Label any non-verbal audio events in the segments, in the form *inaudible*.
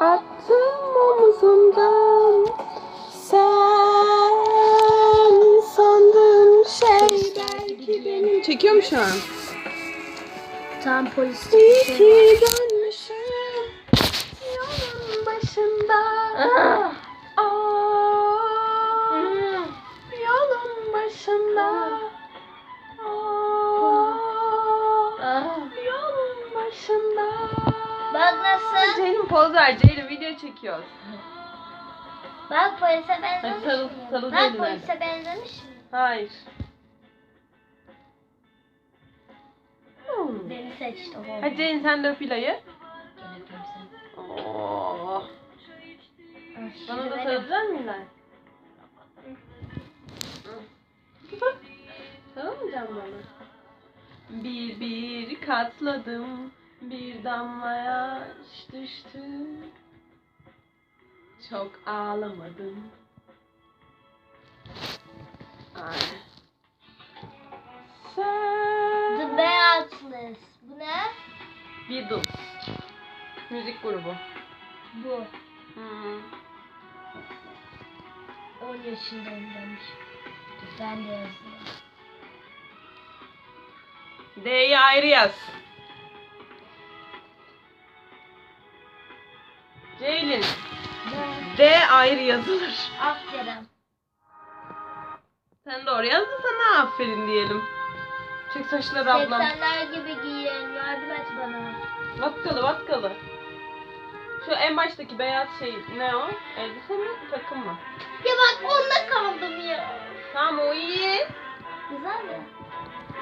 Attım omuzumdan Sen sandığım şey belki benim Çekiyor mu şu an? Tam polis. İyi ki dönmüşüm Yolun başında Bak nasıl? Ceylin poz ver Ceylin video çekiyoruz. Bak polise benzemiş Hadi sarıl- miyim? sarıl Bak Ceylin polise benzemiş miyim? Hayır. Hmm. Beni seçti o. Hadi Ceylin sen de öp İlay'ı. Oo. Ah, Bana da sarılacak mısın İlay? Sarılmayacak mısın bana? Bir bir katladım, bir damla yaş düştü. Çok ağlamadım. Ay. Sen... The Beatles. Bu ne? Beatles. Müzik grubu. Bu. Hmm. 10 yaşındayım demiş. Ben de yazayım. D'yi ayrı yaz. D ayrı yazılır. Aferin. Sen doğru yazdın sana aferin diyelim. Çek saçları ablam. 80'ler gibi giyin. Yardım et bana. Vatkalı vatkalı. Şu en baştaki beyaz şey ne o? Elbise mi takım mı? Ya bak onda kaldım ya. Tamam o iyi. Güzel mi?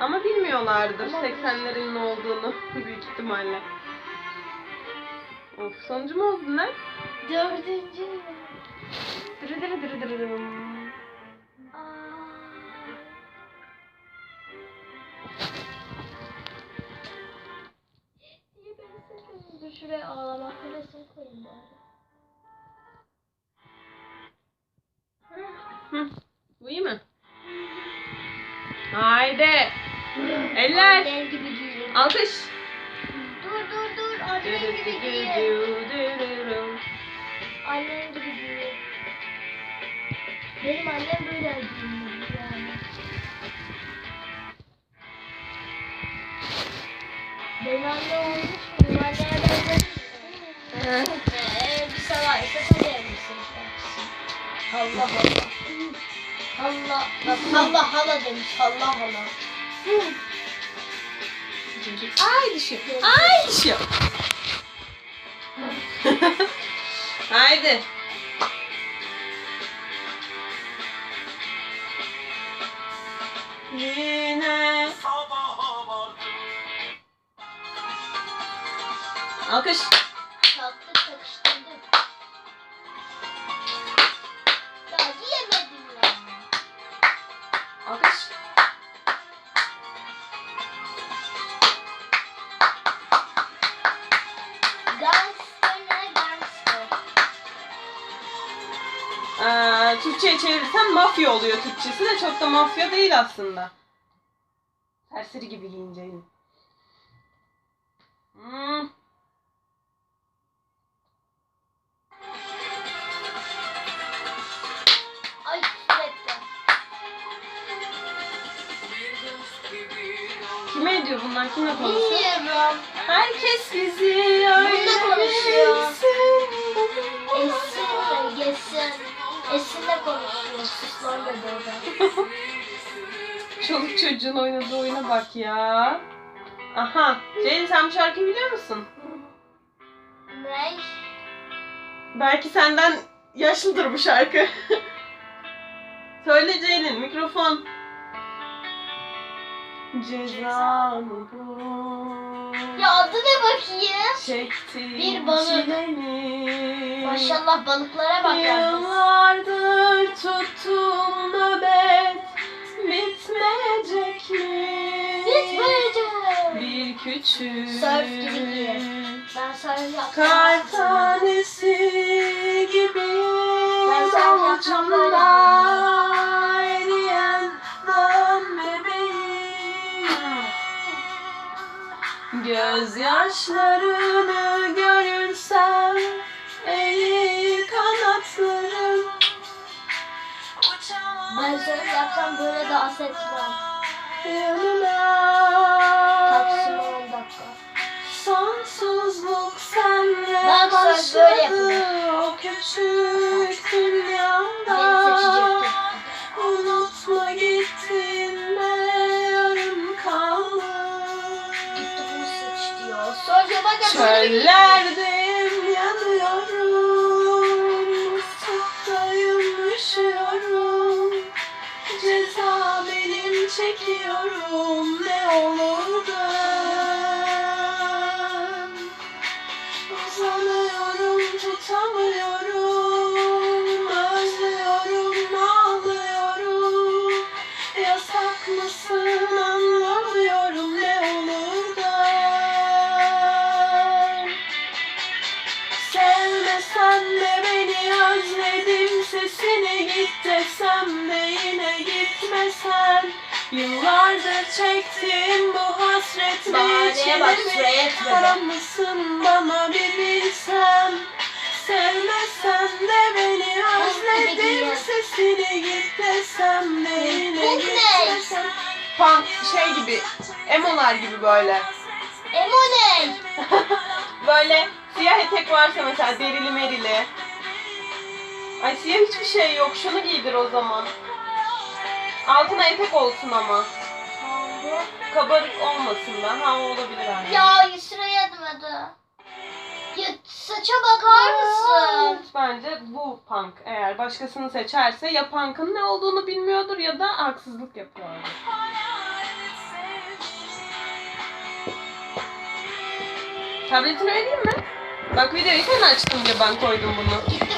Ama bilmiyorlardır Ama- 80'lerin ne olduğunu *laughs* büyük ihtimalle. Of sonucu mu oldu lan? Dördüncü? Dırı dırı dırı dırı seçiyorsunuz? Dur şuraya ağlamak resim koyayım bari. Bu iyi mi? Haydi. Eller. Alkış. Annen gibi giyin. Benim annem böyle giyiniyor yani. Benim annem olmuş mu? Benim anneye? Elbise varsa sen de elbise istersin. Allah Allah. Allah. Allah hala demiş. Allah hala. Ay düşüyor. Ay düşüyor. *laughs* Haydi. Yine. Alkış. Ee, Türkçe'ye çevirirsen mafya oluyor Türkçesi de çok da mafya değil aslında. Serseri gibi giyinceydin. Hmm. Ay sürekli. Kime ediyor bunlar? Kimle konuşuyor? Bilmiyorum. Herkes bizi çocuğun oynadığı oyuna bak ya. Aha. Ceylin sen bu şarkıyı biliyor musun? Ne? Belki senden yaşlıdır bu şarkı. *laughs* Söyle Ceylin mikrofon. Cezamı bu. Ya adı ne bakayım? Çektiğim Bir balık. çilemi. Maşallah balıklara bak yalnız. Yıllardır tuttum nöbet küçük Sörf gibi giyir. Ben sörf yapacağım. Kar tanesi gibi Ben sörf yapacağım böyle. eriyen dön bebeğim. Gözyaşlarını görürsem eğil kanatlarım. Ben sörf yapsam böyle dans etmem. Taksim 10 dakika. Sonsuzluk senle Ben başladı. o küçük seçecektin. Unutma gittin de yarım kaldı. Gitti bunu seç diyor. Bak ya Yıllardır çektiğim bu hasret Bahaneye bak, içine süreye mi etmedi. karamısın bana bir bilsem Sevmesen de beni özledim sesini git desem de yine Bu ne? gitmesen Punk şey gibi, emolar gibi böyle. Emo ne? *laughs* Böyle siyah etek varsa mesela derili merili. Ay siyah hiçbir şey yok. Şunu giydir o zaman. Altına etek olsun ama. Kabarık olmasın da. Ha o olabilir yani. Ya Yusra yatmadı. Ya saça bakar mısın? Bence bu punk. Eğer başkasını seçerse ya punk'ın ne olduğunu bilmiyordur ya da haksızlık yapıyordur. Tabletini vereyim mi? Bak videoyu sen açtın diye ben koydum bunu. Gitti.